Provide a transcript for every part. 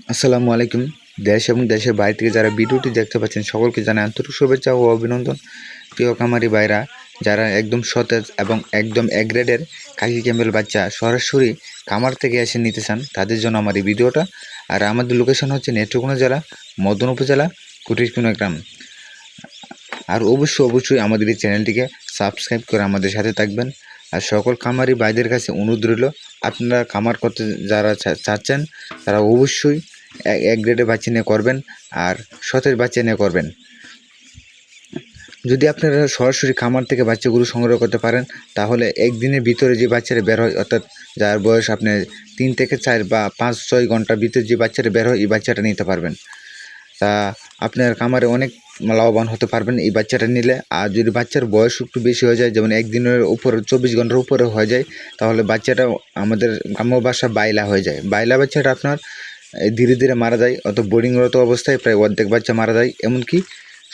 আসসালামু আলাইকুম। দেশ এবং দেশের বাইরে থেকে যারা ভিডিওটি দেখতে পাচ্ছেন, সকলকে জানাই আন্তরিক শুভেচ্ছা ও অভিনন্দন। প্রিয় কামারি ভাইরা, যারা একদম সতেজ এবং একদম এক গ্রেডের খাকি ক্যাম্বেল বাচ্চা সরাসরি কামার থেকে এসে নিতে চান, তাদের জন্য আমার এই ভিডিওটা। আর আমাদের লোকেশন হচ্ছে নেত্রকোনা জেলা, মদন উপজেলা কুটিরকুনা গ্রাম। আর অবশ্যই অবশ্যই আমাদের এই চ্যানেলটিকে সাবস্ক্রাইব করে আমাদের সাথে থাকবেন। সকল খামারি ভাইদের কাছে অনুরোধ রইল, আপনারা খামার করতে যারা চাচ্ছেন, তারা অবশ্যই এক- গ্রেডের বাচ্চা নিয়ে করবেন আর সতেজ বাচ্চা নিয়ে করবেন। যদি আপনারা সরাসরি খামার থেকে বাচ্চাগুলো সংগ্রহ করতে পারেন, তাহলে একদিনের ভিতরে যে বাচ্চারা বের হয়, অর্থাৎ যার বয়স আপনি তিন থেকে চার বা পাঁচ ছয় ঘণ্টার ভিতরে যে বাচ্চাটা বের হয়, এই বাচ্চাটা নিতে পারবেন। তা আপনার খামারে অনেক লাভবান হতে পারবেন এই বাচ্চাটা নিলে। আর যদি বাচ্চার বয়স একটু বেশি হয়ে যায়, যেমন একদিনের উপরে, চব্বিশ ঘণ্টার উপরে হয়ে যায়, তাহলে বাচ্চাটা আমাদের গ্রাম্য ভাষা বাইলা হয়ে যায়। বাইলা বাচ্চাটা আপনার ধীরে ধীরে মারা যায় অত বোর্ডিংরত অবস্থায় প্রায় অর্ধেক বাচ্চা মারা যায়, এমনকি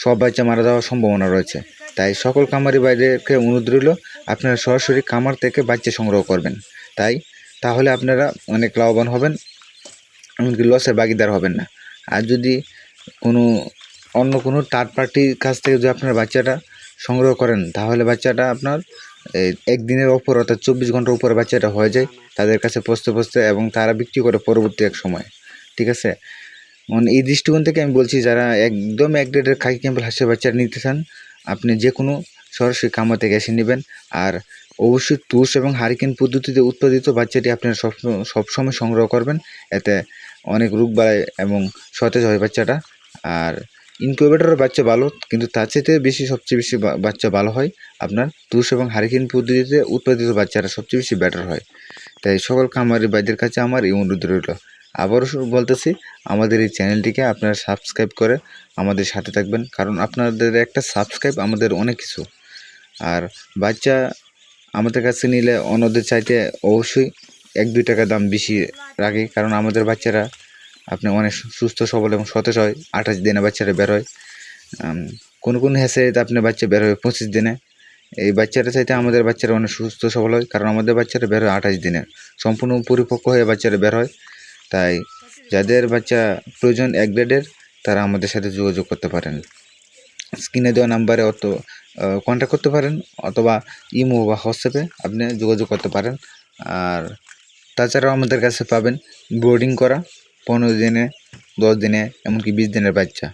সব বাচ্চা মারা যাওয়ার সম্ভাবনা রয়েছে। তাই সকল খামারি বাইরেকে অনুরোধ রইল, আপনারা সরাসরি খামার থেকে বাচ্চা সংগ্রহ করবেন। তাই, তাহলে আপনারা অনেক লাভবান হবেন, এমনকি লসের বাগিদার হবেন না। আর যদি কোনো অন্য কোনো থার্ড পার্টির কাছ থেকে যদি আপনার বাচ্চাটা সংগ্রহ করেন, তাহলে বাচ্চাটা আপনার একদিনের ওপর অর্থাৎ চব্বিশ ঘণ্টার উপরে বাচ্চাটা হয়ে যায় তাদের কাছে পচতে পচতে এবং তারা বিক্রি করে পরবর্তী এক সময়। ঠিক আছে? মানে এই দৃষ্টিকোণ থেকে আমি বলছি, যারা একদম এক ডেটের খাকি ক্যাম্পেল হাঁসের বাচ্চা নিতে চান, আপনি যে কোনো সরাসরি কামা থেকে এসে নেবেন। আর অবশ্যই তুষ এবং হারিকেন পদ্ধতিতে উৎপাদিত বাচ্চাটি আপনারা সব, সবসময় সংগ্রহ করবেন। এতে অনেক রোগ বাড়ায় এবং সতেজ হয় বাচ্চাটা। আর ইনকিউবেটরের বাচ্চা ভালো, কিন্তু তার চাইতে বেশি, সবচেয়ে বেশি বাচ্চা ভালো হয় আপনার তুষ এবং হারিকেন পদ্ধতিতে উৎপাদিত বাচ্চারা সবচেয়ে বেশি বেটার হয়। তাই সকল খামারি ভাইদের কাছে আমার এই অনুরোধ রইল। আবারও বলতেছি, আমাদের এই চ্যানেলটিকে আপনারা সাবস্ক্রাইব করে আমাদের সাথে থাকবেন, কারণ আপনাদের একটা সাবস্ক্রাইব আমাদের অনেক কিছু। আর বাচ্চা আমাদের কাছে নিলে অন্যদের চাইতে অবশ্যই এক, দুই টাকা দাম বেশি রাখে, কারণ আমাদের বাচ্চারা, আপনি অনেক সুস্থ, সবল এবং সতেজ হয়, আঠাশ দিনে বাচ্চারা বের হয়। কোন কোন হ্যাসেতে আপনার বাচ্চা বের হয় পঁচিশ দিনে, এই বাচ্চারা চাইতে আমাদের বাচ্চারা অনেক সুস্থ, সবল হয়, কারণ আমাদের বাচ্চারা বের হয় আঠাশ দিনে, সম্পূর্ণ পরিপক্ক হয়ে বাচ্চারা বের হয়। তাই যাদের বাচ্চা প্রয়োজন এক গ্রেডের, তারা আমাদের সাথে যোগাযোগ করতে পারেন। স্ক্রিনে দেওয়া নাম্বারে অত কন্ট্যাক্ট করতে পারেন, অথবা ইমো বা হোয়াটসঅ্যাপে আপনি যোগাযোগ করতে পারেন। আর তাছাড়াও আমাদের কাছে পাবেন বোর্ডিং করা পনেরো দিনে দশ দিনে এমনকি বিশ দিনের বাচ্চা।